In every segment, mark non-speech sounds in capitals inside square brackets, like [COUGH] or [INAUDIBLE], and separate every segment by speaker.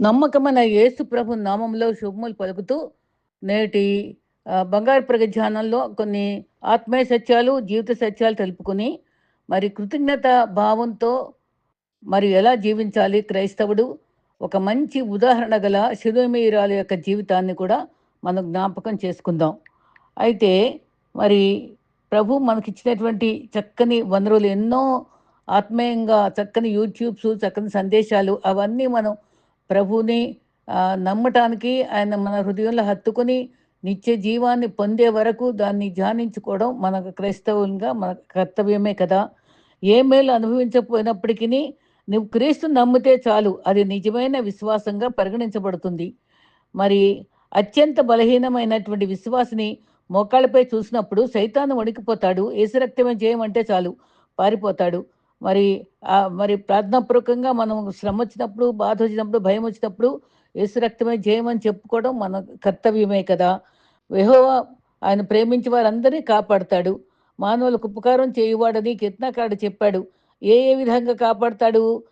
Speaker 1: నమ్మకమైన యేసు ప్రభు నామంలో శుభములు పలుకుతూ నేటి బంగారు ప్రగజ్ఞానంలో కొన్ని ఆత్మీయ సత్యాలు జీవిత సత్యాలు తెలుపుకుని మరి కృతజ్ఞత భావంతో మరి ఎలా జీవించాలి క్రైస్తవుడు? ఒక మంచి ఉదాహరణ గల శిరోమీరాల యొక్క జీవితాన్ని కూడా మనం జ్ఞాపకం చేసుకుందాం. అయితే మరి ప్రభు మనకిచ్చినటువంటి చక్కని వనరులు ఎన్నో ఆత్మీయంగా చక్కని యూట్యూబ్స్ చక్కని సందేశాలు అవన్నీ మనం ప్రభుని నమ్మటానికి ఆయన మన హృదయంలో హత్తుకొని నిత్య జీవాన్ని పొందే వరకు దాన్ని ధ్యానించుకోవడం మనకు క్రైస్తవులుగా మన కర్తవ్యమే కదా. ఏ మేలు అనుభవించకపోయినప్పటికీ నువ్వు క్రీస్తు నమ్మితే చాలు. అది నిజమైన విశ్వాసంగా పరిగణించబడుతుంది. మరి అత్యంత బలహీనమైనటువంటి విశ్వాసిని మోకాళ్ళపై చూసినప్పుడు సైతాను వణికిపోతాడు. ఏసు రక్తమే చేయమంటే చాలు. పారిపోతాడు. మరి మరి ప్రార్థనాపూర్వకంగా మనం శ్రమ వచ్చినప్పుడు బాధ వచ్చినప్పుడు భయం వచ్చినప్పుడు యేసు రక్తమే జయమని చెప్పుకోవడం మన కర్తవ్యమే కదా. యెహోవా ఆయన ప్రేమించి వారందరినీ కాపాడతాడు. మానవులకు ఉపకారం చేయువాడని కీర్తనకారుడు చెప్పాడు. ఏ ఏ విధంగా కాపాడతాడు?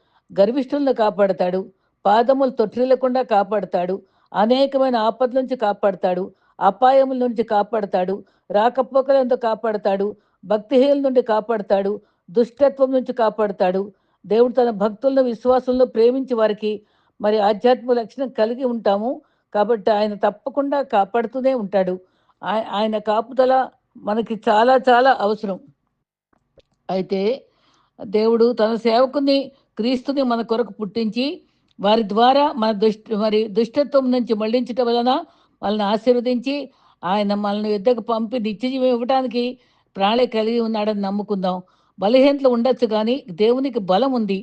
Speaker 1: గర్విష్ఠులను కాపాడతాడు. పాదములు తొట్టిల్లకుండా కాపాడతాడు. అనేకమైన ఆపదల నుంచి కాపాడతాడు. అపాయముల నుంచి కాపాడతాడు. రాకపోకలంతో కాపాడతాడు. భక్తిహీనుల నుండి కాపాడతాడు. దుష్టత్వం నుంచి కాపాడుతాడు. దేవుడు తన భక్తులను విశ్వాసంలో ప్రేమించి వారికి మరి ఆధ్యాత్మిక లక్షణం కలిగి ఉంటాము. కాబట్టి ఆయన తప్పకుండా కాపాడుతూనే ఉంటాడు. ఆయన కాపుదల మనకి చాలా చాలా అవసరం. అయితే దేవుడు తన సేవకుని క్రీస్తుని మన కొరకు పుట్టించి వారి ద్వారా మన దుష్ట మరి దుష్టత్వం నుంచి మళ్ళించటం వలన వాళ్ళని ఆశీర్వదించి ఆయన మనల్ని యుద్ధకు పంపి నిత్యజీవం ఇవ్వడానికి ప్రాణే కలిగి ఉన్నాడని నమ్ముకుందాం. బలహీనతలు ఉండొచ్చు కానీ దేవునికి బలం ఉంది.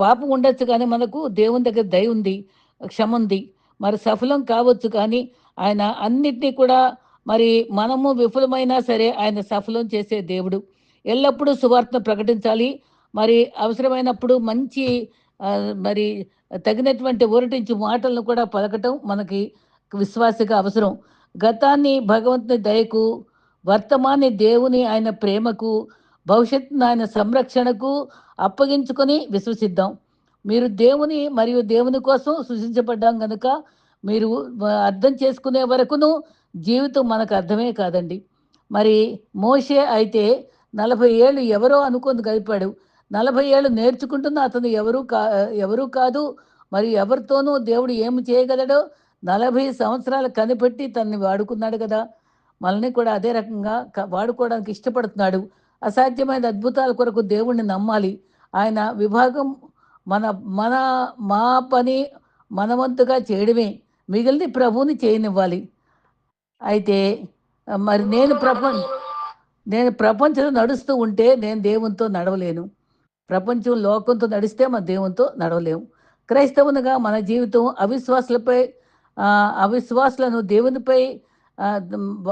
Speaker 1: పాపం ఉండొచ్చు కానీ మనకు దేవుని దగ్గర దయ ఉంది క్షమ ఉంది. మరి సఫలం కావచ్చు కానీ ఆయన అన్నిటినీ కూడా మరి మనము విఫలమైనా సరే ఆయన సఫలం చేసే దేవుడు. ఎల్లప్పుడూ సువార్తను ప్రకటించాలి. మరి అవసరమైనప్పుడు మంచి మరి తగినటువంటి ఊరటించి మాటలను కూడా పలకటం మనకి విశ్వాసగా అవసరం. గతాన్ని భగవంతుని దయకు వర్తమాన్ని దేవుని ఆయన ప్రేమకు భవిష్యత్తును ఆయన సంరక్షణకు అప్పగించుకొని విశ్వసిద్దాం. మీరు దేవుని మరియు దేవుని కోసం సృష్టించబడ్డాం కనుక మీరు అర్థం చేసుకునే వరకును జీవితం మనకు అర్థమే కాదండి. మరి మోషే అయితే నలభై ఏళ్ళు ఎవరో అనుకొని గడిపాడు. నలభై ఏళ్ళు నేర్చుకుంటున్న అతను ఎవరు కా ఎవరు కాదు. మరి ఎవరితోనూ దేవుడు ఏమి చేయగలడో నలభై సంవత్సరాలు కనిపెట్టి తనని వాడుకున్నాడు కదా. మనల్ని కూడా అదే రకంగా వాడుకోవడానికి ఇష్టపడుతున్నాడు. అసాధ్యమైన అద్భుతాల కొరకు దేవుణ్ణి నమ్మాలి. ఆయన విభాగం మన మన మా పని మనవంతుగా చేయడమే. మిగిలిన ప్రభువుని చేయనివ్వాలి. అయితే మరి నేను ప్రపంచ నేను ప్రపంచంలో నడుస్తూ ఉంటే నేను దేవునితో నడవలేను. ప్రపంచం లోకంతో నడిస్తే మన దేవునితో నడవలేము. క్రైస్తవునిగా మన జీవితం అవిశ్వాసులపై అవిశ్వాసులను దేవునిపై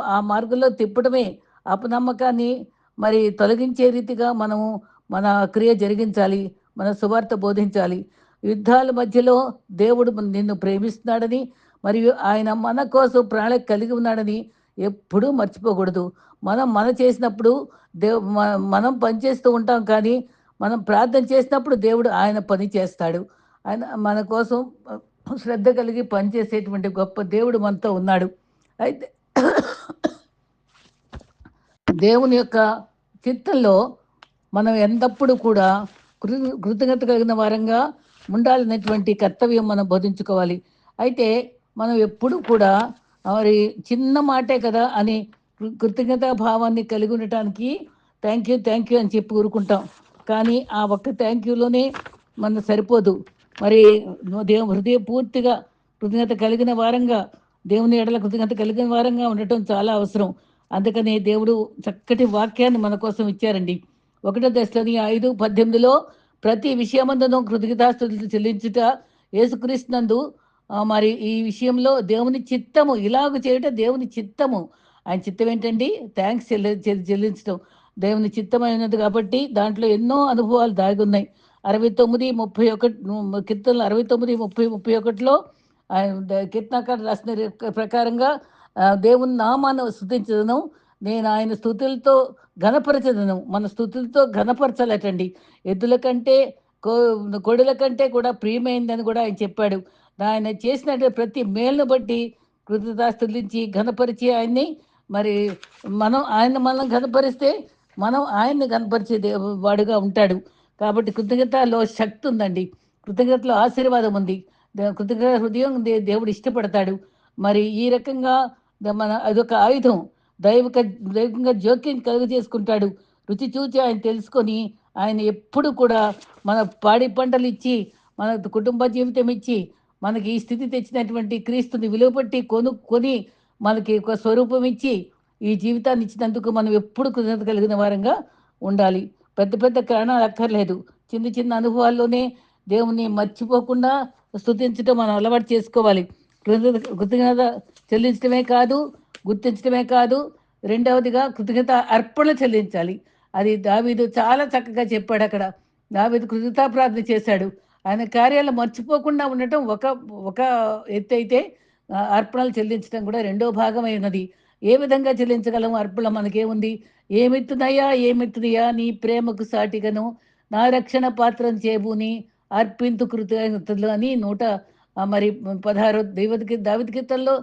Speaker 1: ఆ మార్గంలో తిప్పడమే. అపనమ్మకాన్ని మరి తొలగించే రీతిగా మనము మన క్రియ జరిగించాలి మన సువార్త బోధించాలి. యుద్ధాల మధ్యలో దేవుడు నిన్ను ప్రేమిస్తున్నాడని మరియు ఆయన మన కోసం ప్రాణ కలిగి ఉన్నాడని ఎప్పుడూ మర్చిపోకూడదు. మనం మన చేసినప్పుడు దేవు మనం పని చేస్తూ ఉంటాం కానీ మనం ప్రార్థన చేసినప్పుడు దేవుడు ఆయన పని చేస్తాడు. ఆయన మన కోసం శ్రద్ధ కలిగి పనిచేసేటువంటి గొప్ప దేవుడు మనతో ఉన్నాడు. అయితే దేవుని యొక్క చిత్తంలో మనం ఎల్లప్పుడూ కూడా కృ కృతజ్ఞత కలిగిన వారంగా ఉండాలనేటువంటి కర్తవ్యం మనం బోధించుకోవాలి. అయితే మనం ఎప్పుడు కూడా మరి చిన్న మాటే కదా అని కృతజ్ఞతా భావాన్ని కలిగి ఉండటానికి థ్యాంక్ యూ థ్యాంక్ యూ అని చెప్పి ఊరుకుంటాం. కానీ ఆ ఒక్క థ్యాంక్ యూలోనే మన సరిపోదు. మరి దేవు హృదయ పూర్తిగా కృతజ్ఞత కలిగిన వారంగా దేవుని ఎడల కృతజ్ఞత కలిగిన వారంగా ఉండటం చాలా అవసరం. అందుకనే దేవుడు చక్కటి వాక్యాన్ని మన కోసం ఇచ్చారండి. ఒకటో దశలోని ఐదు పద్దెనిమిదిలో ప్రతి విషయమందును కృతజ్ఞతాస్తుతులు చెల్లించుట యేసుక్రీస్తునందు మరి ఈ విషయంలో దేవుని చిత్తము ఇలాగ చేయట దేవుని చిత్తము. ఆయన చిత్తం ఏంటండి? థ్యాంక్స్ చెల్లి చెల్లించడం దేవుని చిత్తమైనది కాబట్టి దాంట్లో ఎన్నో అనుభవాలు దాగి ఉన్నాయి అరవై తొమ్మిది ముప్పై ఒకటి కీర్తనలు అరవై తొమ్మిది ముప్పై ముప్పై ఒకటిలో ఆయన కీర్తనకారు రాసిన రి- ప్రకారంగా దేవుని నామాన్ని స్థుతించదను. నేను ఆయన స్థుతులతో ఘనపరచదను. మన స్థుతులతో ఘనపరచాలటండి. ఎద్దుల కంటే కో కంటే కూడా ప్రియమైందని కూడా ఆయన చెప్పాడు. ఆయన చేసిన ప్రతి మేలును బట్టి కృతజ్ఞతాస్తులించి ఘనపరిచి ఆయన్ని మరి మనం ఆయన మనం ఘనపరిస్తే మనం ఆయన్ని కనపరిచే వాడుగా ఉంటాడు. కాబట్టి కృతజ్ఞతలో శక్తి ఉందండి. కృతజ్ఞతలో ఆశీర్వాదం ఉంది. కృతజ్ఞత హృదయం దే- దేవుడు ఇష్టపడతాడు. మరి ఈ రకంగా మన అదొక ఆయుధం. దైవిక దైవికంగా జోక్యం కలుగు చేసుకుంటాడు రుచి చూచి ఆయన తెలుసుకొని ఆయన ఎప్పుడు కూడా మన పాడి పంటలు ఇచ్చి మన కుటుంబ జీవితం ఇచ్చి మనకి ఈ స్థితి తెచ్చినటువంటి క్రీస్తుని విలువపట్టి కొనుక్కొని మనకి ఒక స్వరూపం ఇచ్చి ఈ జీవితాన్ని ఇచ్చినందుకు మనం ఎప్పుడు కృతజ్ఞత కలిగిన వారంగా ఉండాలి. పెద్ద పెద్ద కారణాలు అక్కర్లేదు. చిన్న చిన్న అనుభవాల్లోనే దేవుని మర్చిపోకుండా స్థుతించడం మనం అలవాటు చేసుకోవాలి. కృతజ్ఞత కృతజ్ఞత చెల్లించడమే కాదు గుర్తించడమే కాదు రెండవదిగా కృతజ్ఞత అర్పణ చెల్లించాలి. అది దావీదు చాలా చక్కగా చెప్పాడు అక్కడ. దావీదు కృతజ్ఞతా ప్రార్థన చేశాడు. ఆయన కార్యాలు మర్చిపోకుండా ఉండటం ఒక ఒక ఎత్తు అయితే అర్పణలు చెల్లించడం కూడా రెండో భాగమై ఉన్నది. ఏ విధంగా చెల్లించగలం అర్పణ మనకేముంది? ఏమిత్తునయ్యా ఏమిత్తునయ్యా నీ ప్రేమకు సాటిగను. నా రక్షణ పాత్రం చేబూని అర్పింతు కృతజ్ఞతలు అని నూట మరి పదహారు దైవత దావిత కీర్తనలో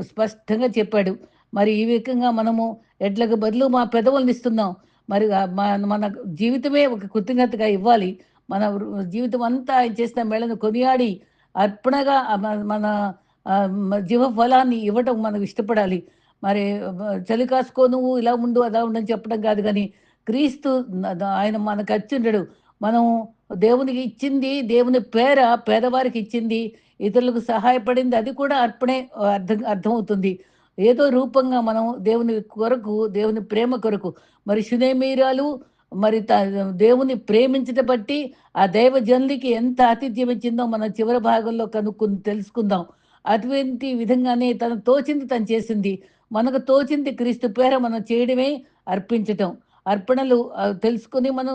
Speaker 1: స్పష్టంగా చెప్పాడు. మరి ఈ విధంగా మనము ఎడ్లకు బదులు మా పెదవులను ఇస్తున్నాం. మరి మన మన జీవితమే ఒక కృతజ్ఞతగా ఇవ్వాలి. మన జీవితం అంతా ఆయన చేసిన మేళను కొనియాడి అర్పణగా మన- మన జీవ ఫలాన్ని ఇవ్వటం మనకు ఇష్టపడాలి. మరి చలి కాసుకో నువ్వు ఇలా ఉండు అలా ఉండని చెప్పడం కాదు కానీ క్రీస్తు ఆయన మనకు అచ్చుండడు మనం దేవునికి ఇచ్చింది దేవుని పేర పేదవారికి ఇచ్చింది ఇతరులకు సహాయపడింది అది కూడా అర్పణే అర్థం అర్థమవుతుంది. ఏదో రూపంగా మనం దేవుని కొరకు దేవుని ప్రేమ కొరకు మరి శునేమీరాలు మరి త- దేవుని ప్రేమించట బట్టి ఆ దైవ జనులకి ఎంత ఆతిథ్యం ఇచ్చిందో మనం చివరి భాగంలో కనుక్కుని తెలుసుకుందాం. అటువంటి విధంగానే తను తోచింది తను చేసింది. మనకు తోచింది క్రీస్తు పేర మనం చేయడమే అర్పించటం. అర్పణలు తెలుసుకుని మనం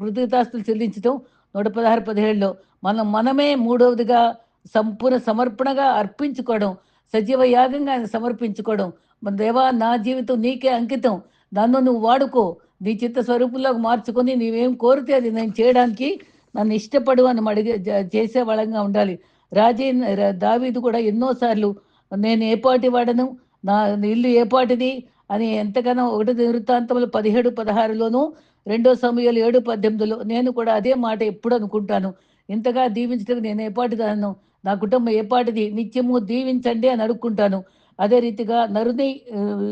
Speaker 1: కృతజ్ఞతాస్తులు చెల్లించటం. నూట పదహారు పదిహేడులో మనం మనమే మూడవదిగా సంపూర్ణ సమర్పణగా అర్పించుకోవడం సజీవ యాగంగా ఆయన సమర్పించుకోవడం. మన దేవా నా జీవితం నీకే అంకితం. నన్ను నువ్వు వాడుకో. నీ చిత్త స్వరూపంలోకి మార్చుకొని నీవేం కోరితే అది నేను చేయడానికి నన్ను ఇష్టపడు అని అడిగే జ- చేసే వాళ్ళంగా ఉండాలి. రాజే దావీదు కూడా ఎన్నోసార్లు నేను ఏ పాటి వాడను? నా ఇల్లు ఏ పాటిది? అని ఎంతగానో ఒకటి వృత్తాంతములు పదిహేడు పదహారులోను రెండో సమయాలు ఏడు పద్దెనిమిదిలో నేను కూడా అదే మాట ఎప్పుడు అనుకుంటాను. ఇంతగా దీవించడానికి నేను ఏ పాటిదాను నా కుటుంబం ఏపాటిది నిత్యము దీవించండి అని అడుక్కుంటాను. అదే రీతిగా నరుని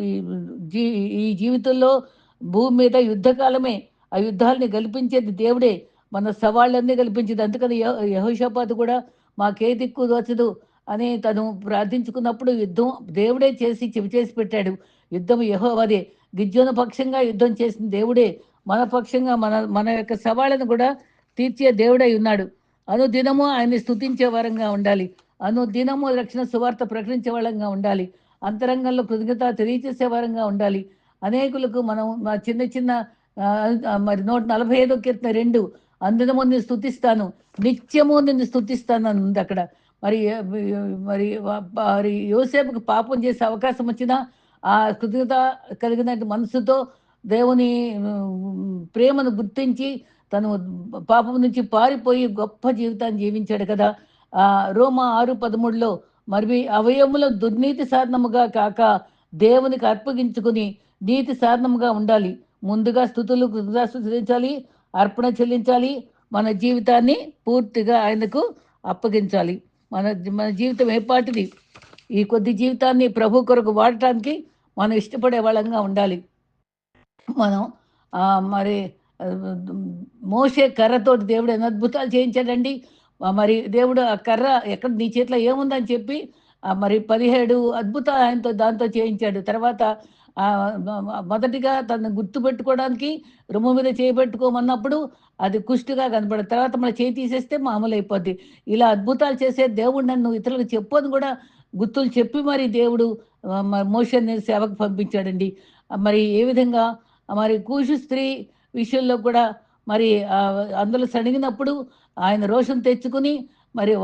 Speaker 1: ఈ జీ ఈ జీవితంలో భూమి మీద యుద్ధకాలమే ఆ యుద్ధాలని గెలిపించేది దేవుడే. మన సవాళ్ళన్నీ గెలిపించేది. అందుకని యహోషపాతు కూడా మాకే దిక్కు దోచదు అని తను ప్రార్థించుకున్నప్పుడు యుద్ధం దేవుడే చేసి చెవి చేసి పెట్టాడు. యుద్ధం యహోవదే. గిజ్జోన పక్షంగా యుద్ధం చేసిన దేవుడే. మన పక్షంగా మన మన యొక్క సవాళ్ళను కూడా తీర్చే దేవుడై ఉన్నాడు. అనుదినము ఆయన్ని స్తుతించే వరంగా ఉండాలి. అనుదినము రక్షణ సువార్త ప్రకటించే వాళ్ళంగా ఉండాలి. అంతరంగంలో కృతజ్ఞత తెలియచేసే వరంగా ఉండాలి. అనేకులకు మనం చిన్న చిన్న మరి నూట నలభై ఐదో కీర్తన రెండు అందునము నేను స్థుతిస్తాను నిత్యము నిన్ను స్తుతిస్తాను అని ఉంది అక్కడ. మరి మరి మరి యోసేపుకి పాపం చేసే అవకాశం వచ్చినా ఆ కృతజ్ఞత కలిగిన మనసుతో దేవుని ప్రేమను గుర్తించి తను పాపం నుంచి పారిపోయి గొప్ప జీవితాన్ని జీవించాడు కదా. ఆ రోమా ఆరు పదమూడులో మరి అవయముల దుర్నీతి సాధనముగా కాక దేవునికి అర్పగించుకుని నీతి సాధనముగా ఉండాలి. ముందుగా స్థుతులు చెల్లించాలి అర్పణ చెల్లించాలి. మన జీవితాన్ని పూర్తిగా ఆయనకు అప్పగించాలి. మన మన జీవితం ఏపాటిది ఈ కొద్ది జీవితాన్ని ప్రభు కొరకు వాడటానికి మనం ఇష్టపడే వాళ్ళంగా ఉండాలి. మనం మరి మోసే కర్రతోటి దేవుడు ఎన్ని అద్భుతాలు చేయించాడండి. మరి దేవుడు ఆ కర్ర ఎక్కడ నీ చేతిలో ఏముందని చెప్పి మరి పదిహేడు అద్భుతాలు ఆయనతో దాంతో చేయించాడు. తర్వాత మొదటిగా తను గుర్తుపెట్టుకోవడానికి రొమ్ము మీద చేయబెట్టుకోమన్నప్పుడు అది కుష్టిగా కనపడదు. తర్వాత మన చేయి తీసేస్తే మామూలు అయిపోద్ది. ఇలా అద్భుతాలు చేసే దేవుడు నన్ను ఇతరులకు చెప్పని కూడా గుర్తులు చెప్పి మరి దేవుడు మోషన్ మ- సేవకు పంపించాడండి. మరి ఏ విధంగా మరి కూషు స్త్రీ విషయంలో కూడా మరి అందులో సణిగినప్పుడు ఆయన రోషం తెచ్చుకుని మరి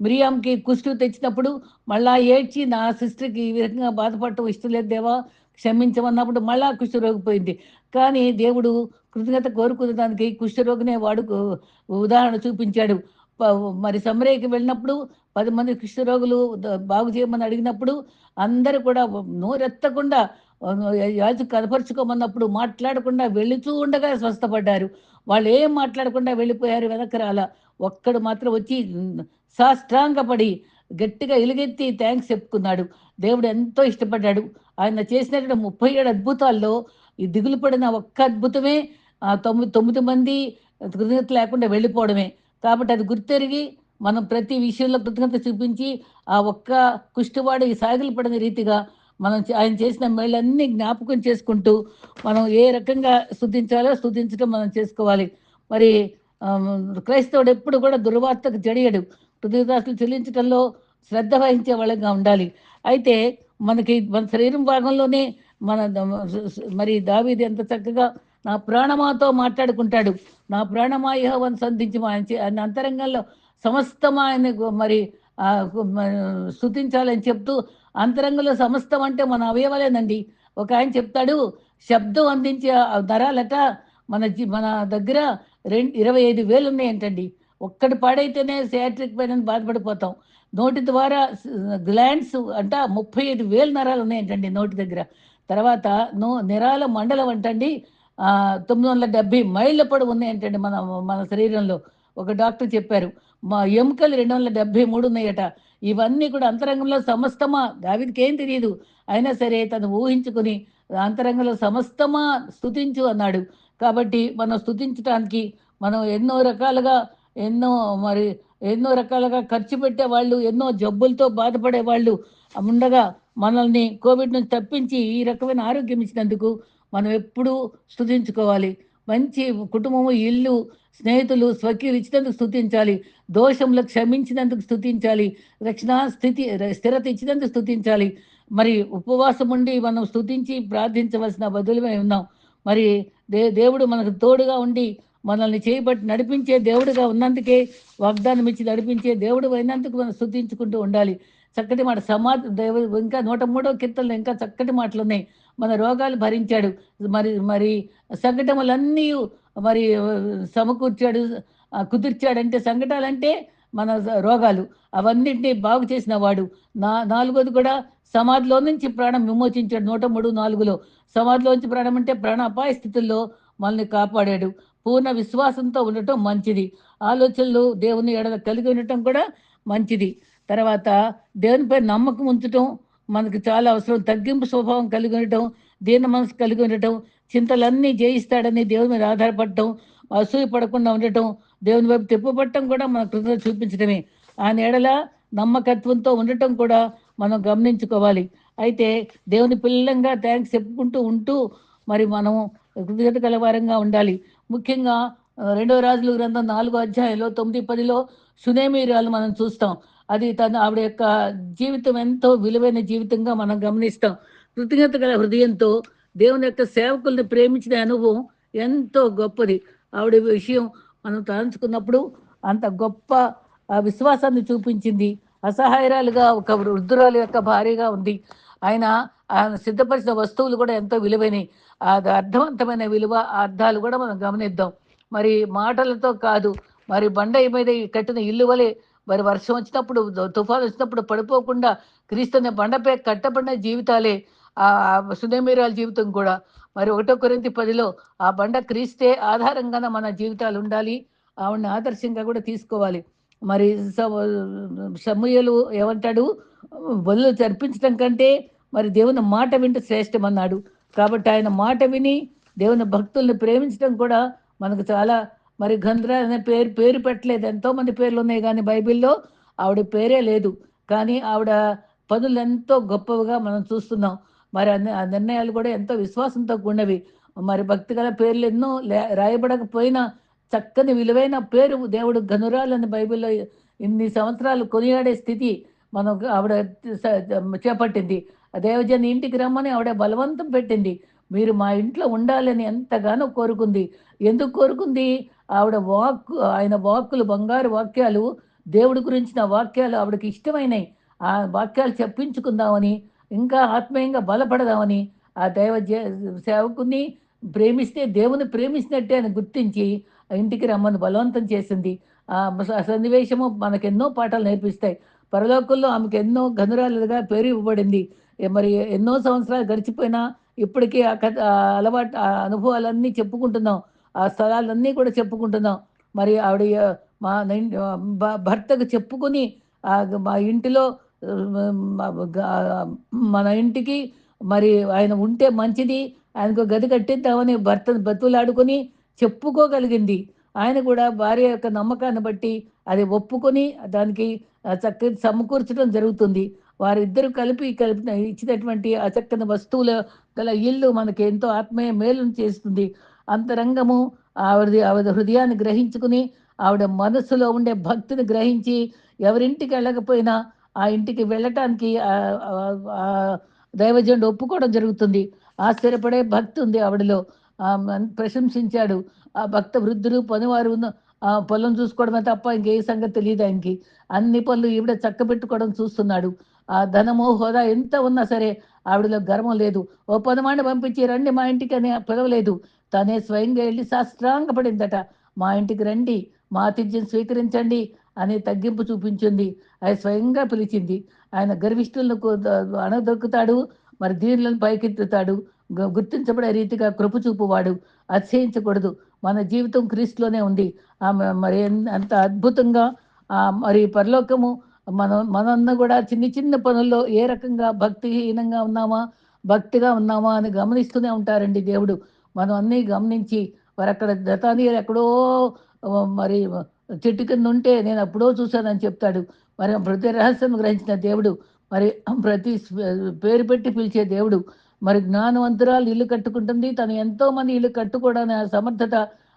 Speaker 1: మిరియాంకి కుష్టు తెచ్చినప్పుడు మళ్ళా ఏడ్చి నా సిస్టర్కి ఈ విధంగా బాధపడటం ఇష్టం లేదు దేవా క్షమించమన్నప్పుడు మళ్ళా కుష్ఠరోగిపోయింది కానీ దేవుడు కృతజ్ఞత కోరుకునే దానికి కుష్ఠరోగినే వాడు ఉదాహరణ చూపించాడు. మరి సమరయ్యకి వెళ్ళినప్పుడు పది మంది కుష్ఠరోగులు బాగు చేయమని అడిగినప్పుడు అందరూ కూడా నోరెత్తకుండా యాజు కనపరుచుకోమన్నప్పుడు మాట్లాడకుండా వెళుతూ ఉండగా స్వస్థపడ్డారు. వాళ్ళు ఏం మాట్లాడకుండా వెళ్ళిపోయారు వెనక్కి రాల ఒక్కడు మాత్రం వచ్చి సాష్టాంగపడి గట్టిగా ఎలుగెత్తి థ్యాంక్స్ చెప్పుకున్నాడు. దేవుడు ఎంతో ఇష్టపడ్డాడు. ఆయన చేసినటువంటి 37 అద్భుతాల్లో ఈ దిగులు పడిన ఒక్క అద్భుతమే తొమ్మిది తొమ్మిది మంది కృతజ్ఞత లేకుండా వెళ్ళిపోవడమే. కాబట్టి అది గుర్తెరిగి మనం ప్రతి విషయంలో కృతజ్ఞత చూపించి ఆ ఒక్క కుష్ఠవాడు ఈ సాగిల పడిన రీతిగా మనం ఆయన చేసిన మేళ్ళన్నీ జ్ఞాపకం చేసుకుంటూ మనం ఏ రకంగా స్తుతించాలో స్తుతించడం మనం చేసుకోవాలి. మరి క్రైస్తవుడు ఎప్పుడు కూడా దుర్వార్తకు జడియడు. హృదయదాసులు చెల్లించటంలో శ్రద్ధ వహించే వాళ్ళంగా ఉండాలి. అయితే మనకి మన శరీరం భాగంలోనే మన మరి దావీది ఎంత చక్కగా నా ప్రాణమాతో మాట్లాడుకుంటాడు. నా ప్రాణమా సంధించి సంధించుము ఆయన ఆయన అంతరంగంలో సమస్తం ఆయన మరి స్థుతించాలని చెప్తూ అంతరంగంలో సమస్తం అంటే మన అవయవాలేనండి. ఒకాయన చెప్తాడు శబ్దం అందించే ధరాలట మన జి మన దగ్గర రెం 25,000 ఉన్నాయంటండి. ఒక్కటి పాడైతేనే సయాట్రిక్ పెయిన్ బాధపడిపోతాం. నోటి ద్వారా గ్లాండ్స్ అంట 35,000 నరాలు ఉన్నాయంటండి నోటి దగ్గర. తర్వాత నో నెరాల మండలం అంటండి తొమ్మిది వందల డెబ్బై మైళ్ళ పొడవు ఉన్నాయంటండి మన మన శరీరంలో. ఒక డాక్టర్ చెప్పారు. మా ఎముకలు 273 ఉన్నాయట. ఇవన్నీ కూడా అంతరంగంలో సమస్తమా? దావిదికి ఏం తెలియదు అయినా సరే తను ఊహించుకొని అంతరంగంలో సమస్తమా స్థుతించు అన్నాడు. కాబట్టి మనం స్తుతించటానికి మనం ఎన్నో రకాలుగా ఎన్నో మరి ఎన్నో రకాలుగా ఖర్చు పెట్టే వాళ్ళు ఎన్నో జబ్బులతో బాధపడే వాళ్ళు ఉండగా మనల్ని కోవిడ్ నుంచి తప్పించి ఈ రకమైన ఆరోగ్యం ఇచ్చినందుకు మనం ఎప్పుడూ స్థుతించుకోవాలి మంచి కుటుంబము, ఇల్లు, స్నేహితులు, స్వకీయులు ఇచ్చినందుకు స్థుతించాలి దోషములు క్షమించినందుకు స్థుతించాలి రక్షణ స్థితి స్థిరత ఇచ్చినందుకు స్థుతించాలి మరి ఉపవాసం ఉండి మనం స్థుతించి ప్రార్థించవలసిన బదులుమై ఉన్నాం. మరి దే దేవుడు మనకు తోడుగా ఉండి మనల్ని చేయబట్టి నడిపించే దేవుడుగా ఉన్నందుకే వాగ్దానం ఇచ్చి నడిపించే దేవుడు అయినందుకు మనం స్తుతించుకుంటూ ఉండాలి. చక్కటి మాట సమాధి దేవు ఇంకా నూట మూడో కీర్తనలు ఇంకా చక్కటి మాటలు ఉన్నాయి మన రోగాలు భరించాడు. మరి మరి సంఘటనలన్నీ మరి సమకూర్చాడు. ఆహ్, కుదిర్చాడంటే సంకటాలంటే మన రోగాలు. అవన్నింటినీ బాగు చేసిన వాడు. నా నాలుగోది కూడా సమాధిలో నుంచి ప్రాణం విమోచించాడు నూట మూడు నాలుగులో సమాధిలో నుంచి ప్రాణం అంటే ప్రాణాపాయ స్థితుల్లో మనల్ని కాపాడాడు. పూర్ణ విశ్వాసంతో ఉండటం మంచిది. ఆలోచనలు దేవుని ఎడల కలిగి ఉండటం కూడా మంచిది. తర్వాత దేవునిపై నమ్మకం ఉంచటం మనకు చాలా అవసరం. తగ్గింపు స్వభావం కలిగి ఉండటం, దీన మనసు కలిగి ఉండటం, చింతలన్నీ జయిస్తాడని దేవుని మీద ఆధారపడటం, అసూయ పడకుండా ఉండటం, దేవుని వైపు తిప్పబడటం కూడా మన కృతజ్ఞత చూపించడమే. ఆయన ఎడల నమ్మకత్వంతో ఉండటం కూడా మనం గమనించుకోవాలి. అయితే దేవుని పిల్లంగా థ్యాంక్స్ చెప్పుకుంటూ ఉంటూ మరి మనం కృతజ్ఞత కలవారంగా ఉండాలి. ముఖ్యంగా రెండో రాజుల గ్రంథం నాలుగో అధ్యాయంలో తొమ్మిది పదిలో సునేమీరాలు మనం చూస్తాం. అది తను ఆవిడ యొక్క జీవితం ఎంతో విలువైన జీవితంగా మనం గమనిస్తాం. కృతజ్ఞత గల హృదయంతో దేవుని యొక్క సేవకుల్ని ప్రేమించిన అనుభవం ఎంతో గొప్పది. ఆవిడ విషయం మనం తలంచుకున్నప్పుడు అంత గొప్ప విశ్వాసాన్ని చూపించింది. అసహాయరాలుగా ఒక వృద్ధురాలు యొక్క భార్యగా ఉంది. ఆయన ఆయన సిద్ధపరిచిన వస్తువులు కూడా ఎంతో విలువైనవి అది అర్థవంతమైన విలువ, అర్థాలు కూడా మనం గమనిద్దాం. మరి మాటలతో కాదు, మరి బండ మీద కట్టిన ఇల్లు వలె మరి వర్షం వచ్చినప్పుడు, తుఫాను వచ్చినప్పుడు పడిపోకుండా క్రీస్తుని బండపై కట్టబడిన జీవితాలే ఆ షునేమీరాల జీవితం కూడా. మరి ఒకటో కొరింతి పదిలో ఆ బండ క్రీస్తే ఆధారంగానే మన జీవితాలు ఉండాలి. ఆవిడని ఆదర్శంగా కూడా తీసుకోవాలి. మరి సమ ఏమంటాడు? బలులు తర్పించడం కంటే మరి దేవుని మాట వింటే శ్రేష్టమన్నాడు. కాబట్టి ఆయన మాట విని దేవుని భక్తుల్ని ప్రేమించడం కూడా మనకు చాలా మరి గంధ్ర అనే పేరు పేరు పెట్టలేదు. ఎంతోమంది పేర్లు ఉన్నాయి కానీ బైబిల్‌లో ఆవిడ పేరే లేదు. కానీ ఆవిడ పనులెంతో గొప్పగా మనం చూస్తున్నాం. మరి ఆ ఆ నిర్ణయాలు కూడా ఎంతో విశ్వాసంతో కూడినవి. మరి భక్తి గల పేర్లు ఎన్నో లే రాయబడకపోయినా చక్కని విలువైన పేరు దేవుడు ఘనురాలని బైబిల్‌లో ఇన్ని సంవత్సరాలు కొనియాడే స్థితి మనం ఆవిడ చేపట్టింది. దేవజని ఇంటికి రమ్మని ఆవిడ బలవంతం పెట్టింది. మీరు మా ఇంట్లో ఉండాలని ఎంతగానో కోరుకుంది. ఎందుకు కోరుకుంది? ఆవిడ వాక్కు ఆయన వాక్కులు బంగారు వాక్యాలు, దేవుడి గురించిన వాక్యాలు ఆవిడకి ఇష్టమైనవి ఆ వాక్యాలు చెప్పించుకుందామని, ఇంకా ఆత్మీయంగా బలపడదామని ఆ దైవ జ సేవకుని ప్రేమిస్తే దేవుని ప్రేమించినట్టే అని గుర్తించి ఇంటికి రమ్మని బలవంతం చేసింది. ఆ సన్నివేశము సన్నివేశము మనకెన్నో పాఠాలు నేర్పిస్తాయి. పరలోకంలో ఆమెకు ఎన్నో గనురాలుగా పేరు ఇవ్వబడింది. మరి ఎన్నో సంవత్సరాలు గడిచిపోయినా ఇప్పటికీ ఆ కథ అలవాటు ఆ అనుభవాలన్నీ చెప్పుకుంటున్నాం. ఆ స్థలాలన్నీ కూడా చెప్పుకుంటున్నాం. మరి ఆవిడ మా భ- భర్తకు చెప్పుకుని మా ఇంటిలో మన ఇంటికి మరి ఆయన ఉంటే మంచిది ఆయనకు గది కట్టిద్దామని భర్తను బతులాడుకొని చెప్పుకోగలిగింది. ఆయన కూడా భార్య యొక్క నమ్మకాన్ని బట్టి అది ఒప్పుకొని దానికి ఆ, చక్కగా సమకూర్చడం జరుగుతుంది. వారిద్దరూ కలిపి కలిపి ఇచ్చినటువంటి ఆ చక్కని వస్తువుల గల ఇల్లు మనకి ఎంతో ఆత్మీయ మేలును చేస్తుంది. అంతరంగము ఆవిడది ఆవిడ హృదయాన్ని గ్రహించుకుని ఆవిడ మనస్సులో ఉండే భక్తిని గ్రహించి ఎవరింటికి వెళ్ళకపోయినా ఆ ఇంటికి వెళ్ళటానికి ఆ- దైవజనుడు ఒప్పుకోవడం జరుగుతుంది. ఆశ్చర్యపడే భక్తి ఉంది ఆవిడలో. ప్రశంసించాడు. ఆ భక్త వృద్ధులు పనివారు ఉన్న ఆ పొలం చూసుకోవడమే తప్ప ఇంకే సంగతి తెలియదు ఆయనకి. అన్ని పనులు ఈవిడ చక్కబెట్టుకోవడం చూస్తున్నాడు. ఆ ధనము హోదా ఎంత ఉన్నా సరే ఆవిడలో గర్వం లేదు. ఓ పదమాన్ని పంపించి రండి మా ఇంటికి అని పిలవలేదు. తనే స్వయంగా వెళ్ళి సాష్టాంగపడిందట మా ఇంటికి రండి. మా ఆతిథ్యం స్వీకరించండి. అని తగ్గింపు చూపించింది. అది స్వయంగా పిలిచింది. ఆయన గర్విష్ఠులను అణదొక్కుతాడు మరి దీనులను పైకెత్తుతాడు. గుర్తించబడే రీతిగా కృప చూపువాడు అతిశయించకూడదు. మన జీవితం క్రీస్తులోనే ఉంది. మరి అంత అద్భుతంగా మరి పరలోకము మనం మనన్న కూడా చిన్న చిన్న పనుల్లో ఏ రకంగా భక్తిహీనంగా ఉన్నామా? భక్తిగా ఉన్నామా అని గమనిస్తూనే ఉంటారండి దేవుడు. మనం అన్నీ గమనించి మరి అక్కడ దతానీయులు ఎక్కడో మరి చెట్టు కింద ఉంటే నేను అప్పుడో చూశానని చెప్తాడు. మరి ప్రతి రహస్యం గ్రహించిన దేవుడు మరి ప్రతి పేరు పెట్టి పిలిచే దేవుడు మరి జ్ఞానవంతురాలు ఇల్లు కట్టుకుంటుంది. తను ఎంతో మంది ఇల్లు కట్టుకోవడానికి ఆ సమర్థత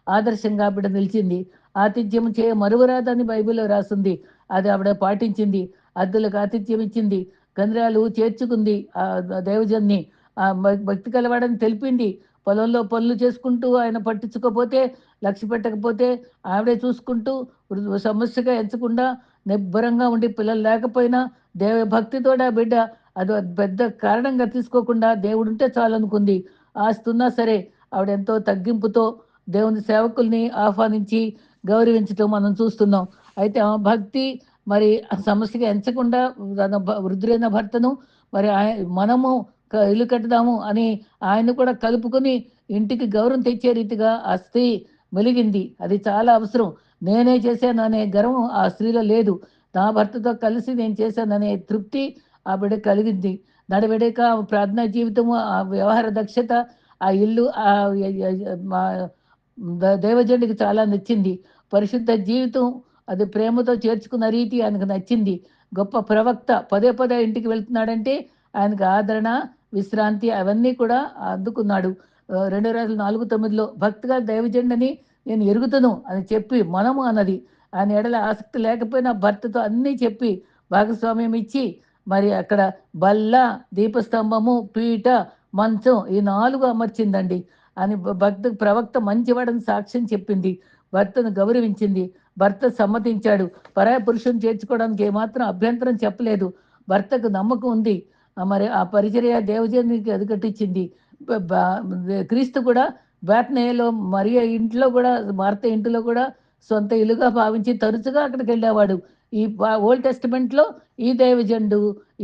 Speaker 1: ఆదర్శంగా ఆవిడ నిలిచింది. ఆతిథ్యం చే మరువరాదని బైబిల్లో రాసింది. అది ఆవిడ పాటించింది. అద్దులకు ఆతిథ్యం ఇచ్చింది. గంధ్రాలు చేర్చుకుంది ఆ దైవజన్ని. ఆ భక్తి కలవాడని తెలిపింది. పొలంలో పనులు చేసుకుంటూ ఆయన పట్టించుకోపోతే లక్ష్య పెట్టకపోతే ఆవిడే చూసుకుంటూ వృ- సమస్యగా ఎంచకుండా నిబ్బరంగా ఉండి పిల్లలు లేకపోయినా దేవ ఆ బిడ్డ అది పెద్ద కారణంగా తీసుకోకుండా దేవుడు ఉంటే చాలనుకుంది. ఆస్తున్నా సరే ఆవిడ ఎంతో తగ్గింపుతో దేవుని సేవకుల్ని ఆహ్వానించి గౌరవించటం మనం చూస్తున్నాం. అయితే ఆమె భక్తి మరి ఆ సమస్యగా ఎంచకుండా తన వృద్ధులైన భర్తను మరి ఆయ- మనము ఇల్లు కట్టుదాము అని ఆయన కూడా కలుపుకొని ఇంటికి గౌరవం తెచ్చే రీతిగా ఆ స్త్రీ మెలిగింది. అది చాలా అవసరం. నేనే చేశాను అనే గర్వం ఆ స్త్రీలో లేదు. నా భర్తతో కలిసి నేను చేశాననే తృప్తి ఆ బిడ్డ కలిగింది. నడవడిక ప్రార్థనా జీవితము ఆ వ్యవహార దక్షత ఆ ఇల్లు ఆ మా ద- చాలా నచ్చింది. పరిశుద్ధ జీవితం అది ప్రేమతో చేర్చుకున్న రీతి ఆయనకు నచ్చింది. గొప్ప ప్రవక్త పదే పదే ఇంటికి వెళ్తున్నాడంటే ఆయనకు ఆదరణ విశ్రాంతి అవన్నీ కూడా అందుకున్నాడు. రెండు రోజుల నాలుగు తొమ్మిదిలో భక్తిగా దైవజెండని నేను ఎరుగుతును అని చెప్పి మనము అన్నది. ఆయన ఎడల ఆసక్తి లేకపోయినా భర్తతో అన్నీ చెప్పి భాగస్వామ్యం ఇచ్చి మరి అక్కడ బల్ల దీపస్తంభము పీట మంచం ఈ నాలుగు అమర్చిందండి. అని భక్త ప్రవక్త మంచివాడని సాక్ష్యం చెప్పింది. భర్తను గౌరవించింది. భర్త సమ్మతించాడు. పరాయ పురుషుని చేర్చుకోవడానికి ఏమాత్రం అభ్యంతరం చెప్పలేదు. భర్తకు నమ్మకం ఉంది. మరి ఆ పరిచర్య దేవజనికి అది కట్టించింది క్రీస్తు కూడా బేత్నేయలో మరియ ఇంట్లో కూడా మార్త ఇంటిలో కూడా సొంత ఇల్లుగా భావించి తరచుగా అక్కడికి వెళ్ళేవాడు. ఈ ఓల్డ్ టెస్టిమెంట్లో ఈ దేవజండు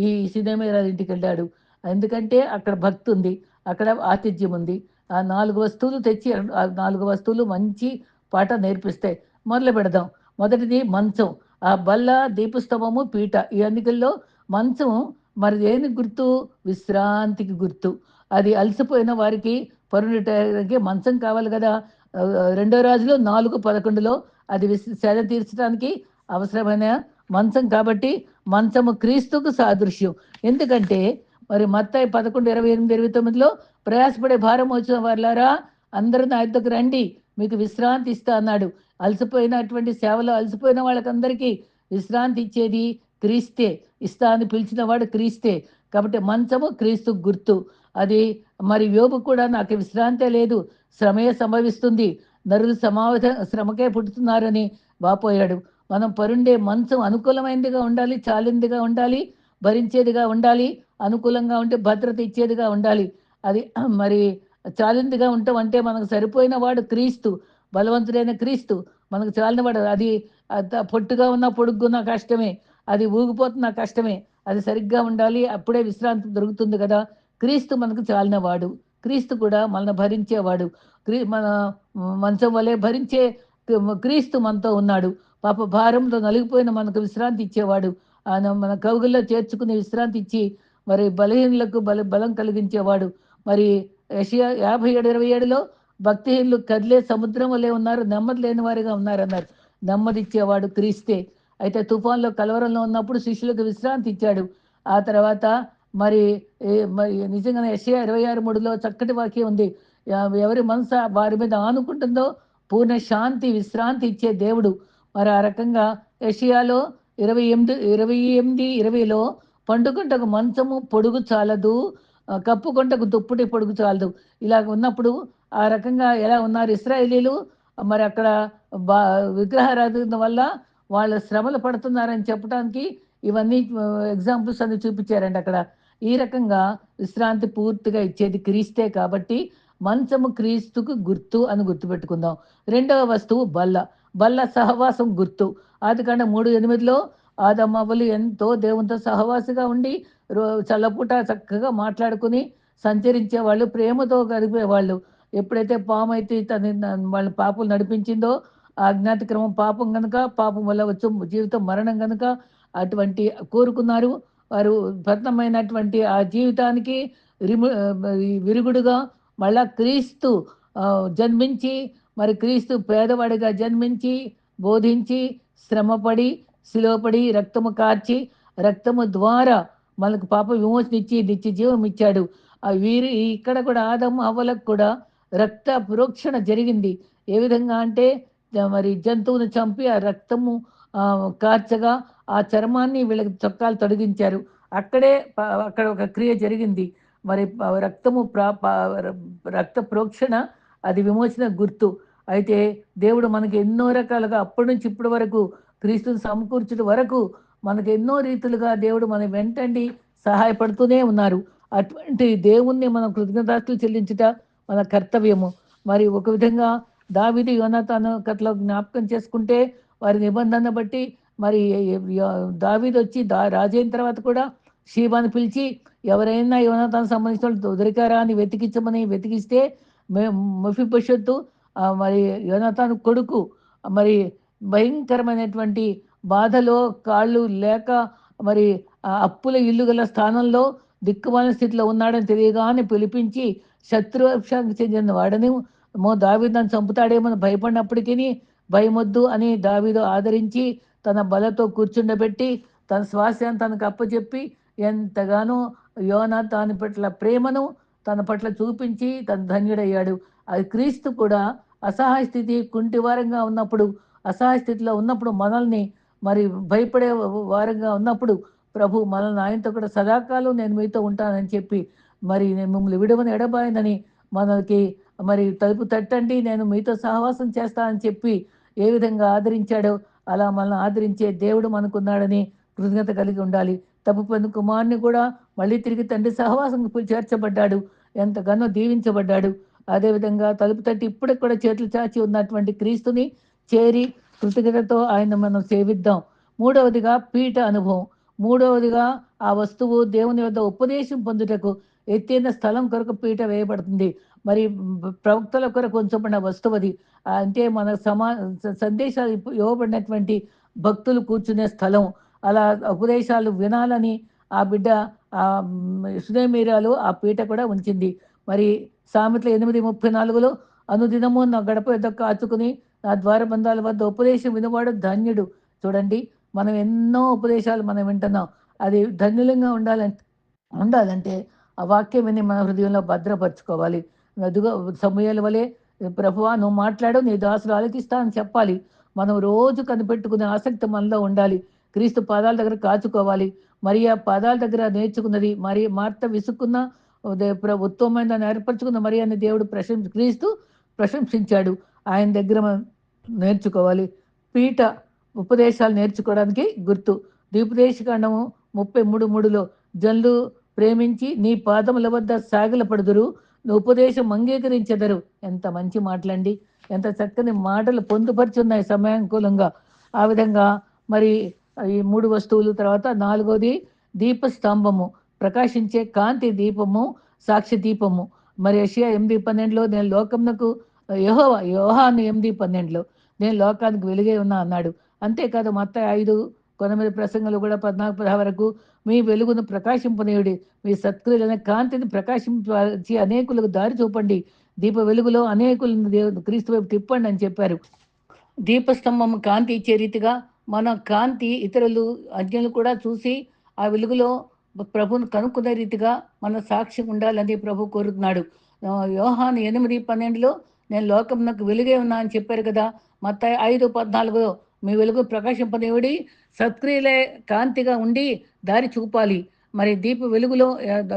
Speaker 1: ఈ సినేమేరాల ఇంటికి వెళ్ళాడు. ఎందుకంటే అక్కడ భక్తి ఉంది అక్కడ ఆతిథ్యం ఉంది. ఆ నాలుగు వస్తువులు తెచ్చి ఆ నాలుగు వస్తువులు మంచి పాట నేర్పిస్తాయి మొదలు పెడదాం. మొదటిది మంచం ఆ బల్ల దీపస్తంభము పీట ఈ అన్నికల్లో మంచం మరి దేనికి గుర్తు? విశ్రాంతికి గుర్తు. అది అలసిపోయిన వారికి పరుండటానికి మంచం కావాలి కదా. రెండో రాజులో నాలుగు పదకొండులో అది సేద తీర్చడానికి అవసరమైన మంచం కాబట్టి మంచము క్రీస్తుకు సాదృశ్యం. ఎందుకంటే మరి మత్తాయి పదకొండు ఇరవై ఎనిమిది ఇరవై తొమ్మిదిలో ప్రయాసపడే భారం వచ్చిన వారులారా అందరూ నా యొద్దకు రండి మీకు విశ్రాంతి ఇస్తా అన్నాడు. అలసిపోయినటువంటి సేవలో అలసిపోయిన వాళ్ళకందరికీ విశ్రాంతి ఇచ్చేది క్రీస్తే ఇస్తా అని పిలిచిన వాడు క్రీస్తే. కాబట్టి మంచము క్రీస్తు గుర్తు. అది మరి యోబు కూడా నాకు విశ్రాంతే లేదు. శ్రమే సంభవిస్తుంది. నరులు సమావేశ శ్రమకే పుట్టుతున్నారని వాపోయాడు. మనం పరుండే మంచం అనుకూలమైనదిగా ఉండాలి చాలిందిగా ఉండాలి భరించేదిగా ఉండాలి అనుకూలంగా ఉంటే భద్రత ఇచ్చేదిగా ఉండాలి. అది [CLEARS THROAT] మరి చాలిందిగా ఉంటాం అంటే మనకు సరిపోయిన వాడు క్రీస్తు బలవంతుడైన క్రీస్తు. మనకు చాలిన వాడు అది పొట్టుగా ఉన్న పొడుగున్న కష్టమే. అది ఊగిపోతున్న కష్టమే. అది సరిగ్గా ఉండాలి. అప్పుడే విశ్రాంతి దొరుకుతుంది కదా. క్రీస్తు మనకు చాలినవాడు. క్రీస్తు కూడా మనల్ని భరించేవాడు. క్రీ మన మంచం వలె భరించే క్రీస్తు మనతో ఉన్నాడు. పాప భారంతో నలిగిపోయిన మనకు విశ్రాంతి ఇచ్చేవాడు. ఆయన మన కవుగుల్లో చేర్చుకుని విశ్రాంతి ఇచ్చి మరి బలహీనులకు బల బలం కలిగించేవాడు. మరి యషియా యాభై ఏడు ఇరవై ఏడులో భక్తిహీనులు కదిలే సముద్రం వలె ఉన్నారు. నెమ్మది లేని వారిగా ఉన్నారన్నారు. నెమ్మది ఇచ్చేవాడు క్రీస్తే. అయితే తుఫాన్లో కలవరంలో ఉన్నప్పుడు శిష్యులకు విశ్రాంతి ఇచ్చాడు. ఆ తర్వాత మరి మరి నిజంగానే ఎస్ఏ ఇరవై ఆరు మూడులో చక్కటి వాక్యం ఉంది. ఎవరి మనసు వారి మీద ఆనుకుంటుందో పూర్ణ శాంతి విశ్రాంతి ఇచ్చే దేవుడు. మరి ఆ రకంగా ఏషియాలో ఇరవై ఎనిమిది ఇరవై ఎనిమిది ఇరవైలో పండుకుంటకు మంచము పొడుగు చాలదు కప్పుకుంటకు దుప్పటి పొడుగు చాలదు. ఇలా ఉన్నప్పుడు ఆ రకంగా ఎలా ఉన్నారు ఇస్రాయేలీలు? మరి అక్కడ బా విగ్రహారాధన వల్ల వాళ్ళ శ్రమలు పడుతున్నారని చెప్పడానికి ఇవన్నీ ఎగ్జాంపుల్స్ అన్ని చూపించారండి అక్కడ. ఈ రకంగా విశ్రాంతి పూర్తిగా ఇచ్చేది క్రీస్తే కాబట్టి మంచము క్రీస్తుకు గుర్తు అని గుర్తుపెట్టుకుందాం. రెండవ వస్తువు బల్ల. బల్ల సహవాసం గుర్తు. అది కన్నా మూడు ఎనిమిదిలో ఆదమ్మవ్వలు ఎంతో దేవునితో సహవాసిగా ఉండి రో చల్లపూట చక్కగా మాట్లాడుకుని సంచరించే వాళ్ళు ప్రేమతో గడిపేవాళ్ళు. ఎప్పుడైతే పాము అయితే తన వాళ్ళ పాపలు నడిపించిందో ఆ అజ్ఞాత క్రమం పాపం కనుక పాపం వల్ల వచ్చే జీవితం మరణం కనుక అటువంటి కోరుకున్నారు. వారు భద్రమైనటువంటి ఆ జీవితానికి రిము విరుగుడుగా మళ్ళా క్రీస్తు జన్మించి మరి క్రీస్తు పేదవాడిగా జన్మించి బోధించి శ్రమపడి శిలోపడి రక్తము కార్చి రక్తము ద్వారా మనకు పాప విమోచన ఇచ్చి నిత్య జీవం ఇచ్చాడు. ఆ వీరి ఇక్కడ కూడా ఆదమ్మ అవ్వలకు కూడా రక్త ప్రోక్షణ జరిగింది. ఏ విధంగా అంటే మరి జంతువును చంపి ఆ రక్తము కార్చగా ఆ చర్మాన్ని వీళ్ళకి చొక్కాలు తొలగించారు అక్కడే అక్కడ ఒక క్రియ జరిగింది. మరి రక్తము ప్రా రక్త ప్రోక్షణ అది విమోచన గుర్తు. అయితే దేవుడు మనకి ఎన్నో రకాలుగా అప్పటి నుంచి ఇప్పటి వరకు క్రీస్తుని సమకూర్చుట వరకు మనకు ఎన్నో రీతులుగా దేవుడు మన వెంటండి సహాయపడుతూనే ఉన్నారు. అటువంటి దేవుణ్ణి మనం కృతజ్ఞతాస్తులు చెల్లించుట మన కర్తవ్యము. మరి ఒక విధంగా దావిది యోనాతాను కథలో జ్ఞాపకం చేసుకుంటే వారి నిబంధన బట్టి మరి దావిది వచ్చి దా రాజైన తర్వాత కూడా షీబాను పిలిచి ఎవరైనా యోనాతాను సంబంధించిన దొరికారా అని వెతికించమని వెతికిస్తే మేము మరి యోనాతాను కొడుకు. మరి భయంకరమైనటువంటి బాధలో కాళ్ళు లేక మరి అప్పుల ఇల్లు గల స్థానంలో దిక్కుమాలిన స్థితిలో ఉన్నాడని తెలియగానే పిలిపించి శత్రువంశానికి చెందిన వాడని మో నన్ను చంపుతాడేమో భయపడినప్పటికీ భయమొద్దు అని దావీదు ఆదరించి తన బలతో కూర్చుండబెట్టి తన స్వాస్యాన్ని తనకు అప్పచెప్పి ఎంతగానో యోన దాని పట్ల ప్రేమను తన పట్ల చూపించి తను ధన్యుడయ్యాడు. అది క్రీస్తు కూడా అసహాయ స్థితి కుంటివారంగా ఉన్నప్పుడు అసహాయ స్థితిలో ఉన్నప్పుడు మనల్ని మరి భయపడే వారంగా ఉన్నప్పుడు ప్రభు మనల్ని ఆయనతో కూడా సదాకాలం నేను మీతో ఉంటానని చెప్పి మరి నేను మిమ్మల్ని విడవని ఎడబాయనని మనకి మరి తలుపు తట్టండి నేను మీతో సహవాసం చేస్తానని చెప్పి ఏ విధంగా ఆదరించాడో అలా మనల్ని ఆదరించే దేవుడు మనకున్నాడని కృతజ్ఞత కలిగి ఉండాలి. తప్పు పొందిన కుమారుని కూడా మళ్ళీ తిరిగి తండ్రి సహవాసం చేర్చబడ్డాడు. ఎంతగానో దీవించబడ్డాడు. అదేవిధంగా తలుపు తట్టి ఇప్పటికి కూడా చేతులు చాచి ఉన్నటువంటి క్రీస్తుని చేరి కృతజ్ఞతతో ఆయన మనం సేవిద్దాం. మూడవదిగా పీఠ అనుభవం. మూడవదిగా ఆ వస్తువు దేవుని వద్ద ఉపదేశం పొందుటకు ఎత్తైన స్థలం కొరకు పీట వేయబడుతుంది. మరి ప్రవక్తల కొరకు ఉంచబడిన వస్తువు అది. అంటే మన సమా సందేశాలు ఇవ్వబడినటువంటి భక్తులు కూర్చునే స్థలం. అలా ఉపదేశాలు వినాలని ఆ బిడ్డ ఆ సునేమీరాలు ఆ పీట కూడా ఉంచింది. మరి సామెతలు ఎనిమిది ముప్పై నాలుగులో అనుదినము నా గడప ఎద్ద కాచుకుని నా ద్వారబంధాల వద్ద ఉపదేశం వినవాడు ధన్యుడు. చూడండి మనం ఎన్నో ఉపదేశాలు మనం వింటున్నాం. అది ధన్యులంగా ఉండాలంటే ఉండాలంటే ఆ వాక్యం విని మన హృదయంలో భద్రపరచుకోవాలి. సమయాల వలె ప్రభువా నువ్వు మాట్లాడు నీ దాసులు ఆలకిస్తా అని చెప్పాలి. మనం రోజు కనిపెట్టుకునే ఆసక్తి మనలో ఉండాలి. క్రీస్తు పాదాల దగ్గర కాచుకోవాలి. మరి ఆ పాదాల దగ్గర నేర్చుకున్నది మరి మార్త విసుక్కున్న ఉత్తమమైన దాన్ని ఏర్పరచుకున్న మరి అని దేవుడు ప్రశంస క్రీస్తు ప్రశంసించాడు. ఆయన దగ్గర మనం నేర్చుకోవాలి. పీఠ ఉపదేశాలు నేర్చుకోవడానికి గుర్తు. దీపదేశకాండము ముప్పై మూడు మూడులో జన్లు ప్రేమించి నీ పాదముల వద్ద సాగిలపడుదురు. ఉపదేశం అంగీకరించెదరు. ఎంత మంచి మాటలండి. ఎంత చక్కని మాటలు పొందుపరుచున్నాయి సమయానుకూలంగా. ఆ విధంగా మరి ఈ మూడు వస్తువులు తర్వాత నాలుగోది దీప స్తంభము ప్రకాశించే కాంతి దీపము సాక్షి దీపము. మరి యషియా ఎనిమిది పన్నెండులో నేను లోకమునకు యెహోవ యోహాను ఎనిమిది పన్నెండులో నేను లోకానికి వెలుగే ఉన్నా అన్నాడు. అంతేకాదు మత్త ఐదు కొనమీద ప్రసంగంలో కూడా పద్నాలుగు పదహారు వరకు మీ వెలుగును ప్రకాశింపనీయుడి మీ సత్క్రియలైన కాంతిని ప్రకాశించి అనేకులకు దారి చూపండి. దీప వెలుగులో అనేకులను క్రీస్తు వైపు తిప్పండి అని చెప్పారు. దీపస్తంభం కాంతి ఇచ్చే రీతిగా మన కాంతి ఇతరులు అజ్ఞలు కూడా చూసి ఆ వెలుగులో ప్రభును కనుక్కునే రీతిగా మన సాక్షి ఉండాలని ప్రభు కోరుతున్నాడు. ఆ, ఎనిమిది పన్నెండులో నేను లోకమునకు వెలుగే ఉన్నా అని చెప్పారు కదా మత్త ఐదు పద్నాలుగులో మీ వెలుగు ప్రకాశింపదేవుడి సత్క్రియలే కాంతిగా ఉండి దారి చూపాలి. మరి దీప వెలుగులో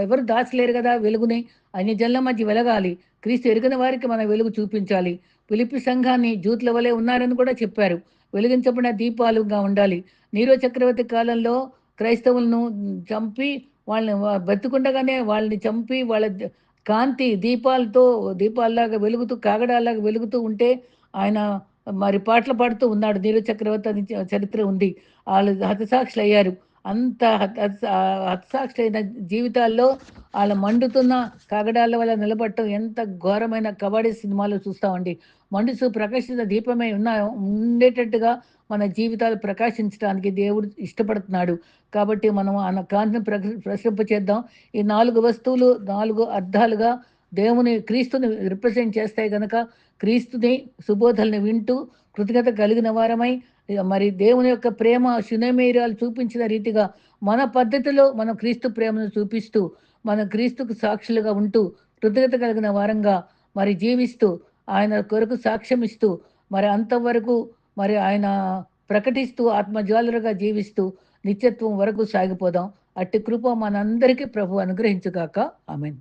Speaker 1: ఎవరు దాచలేరు కదా వెలుగుని? అన్ని జన్ల మధ్య వెలగాలి. క్రీస్తు ఎరిగిన వారికి మన వెలుగు చూపించాలి. పిలిపి సంఘాన్ని జూట్ల వలె ఉన్నారని కూడా చెప్పారు. వెలిగించబడిన దీపాలుగా ఉండాలి. నీరో చక్రవర్తి కాలంలో క్రైస్తవులను చంపి వాళ్ళని బతుకుండగానే వాళ్ళని చంపి వాళ్ళ కాంతి దీపాలతో దీపాల్లాగా వెలుగుతూ కాగడాలాగా వెలుగుతూ ఉంటే ఆయన మరి పాటలు పాడుతూ ఉన్నాడు. నీరు చక్రవర్తి అని చరిత్ర ఉంది. వాళ్ళు హతసాక్షులు అయ్యారు అంత హత హత- హతసాక్షులైన జీవితాల్లో వాళ్ళ మండుతున్న కాగడాల వల్ల నిలబడటం ఎంత ఘోరమైన కబడ్డీ సినిమాలో చూస్తామండి. మండుచు ప్రకాశిత దీపమే ఉన్న ఉండేటట్టుగా మన జీవితాలు ప్రకాశించడానికి దేవుడు ఇష్టపడుతున్నాడు. కాబట్టి మనం ఆయన కాంతిని ప్రక ప్రసరింప చేద్దాం ఈ నాలుగు వస్తువులు నాలుగు అర్థాలుగా దేవుని క్రీస్తుని రిప్రజెంట్ చేస్తాయి కనుక క్రీస్తుని సుబోధల్ని వింటూ కృతజ్ఞత కలిగిన వారమై మరి దేవుని యొక్క ప్రేమ శునమేరాలు చూపించిన రీతిగా మన పద్ధతిలో మనం క్రీస్తు ప్రేమను చూపిస్తూ మన క్రీస్తుకు సాక్షులుగా ఉంటూ కృతజ్ఞత కలిగిన వారంగా మరి జీవిస్తూ ఆయన కొరకు సాక్ష్యం ఇస్తూ మరి అంతవరకు మరి ఆయన ప్రకటిస్తూ ఆత్మజ్వాలరుగా జీవిస్తూ నిత్యత్వం వరకు సాగిపోదాం. అట్టి కృప మనందరికీ ప్రభు అనుగ్రహించుగాక. ఆమెన్.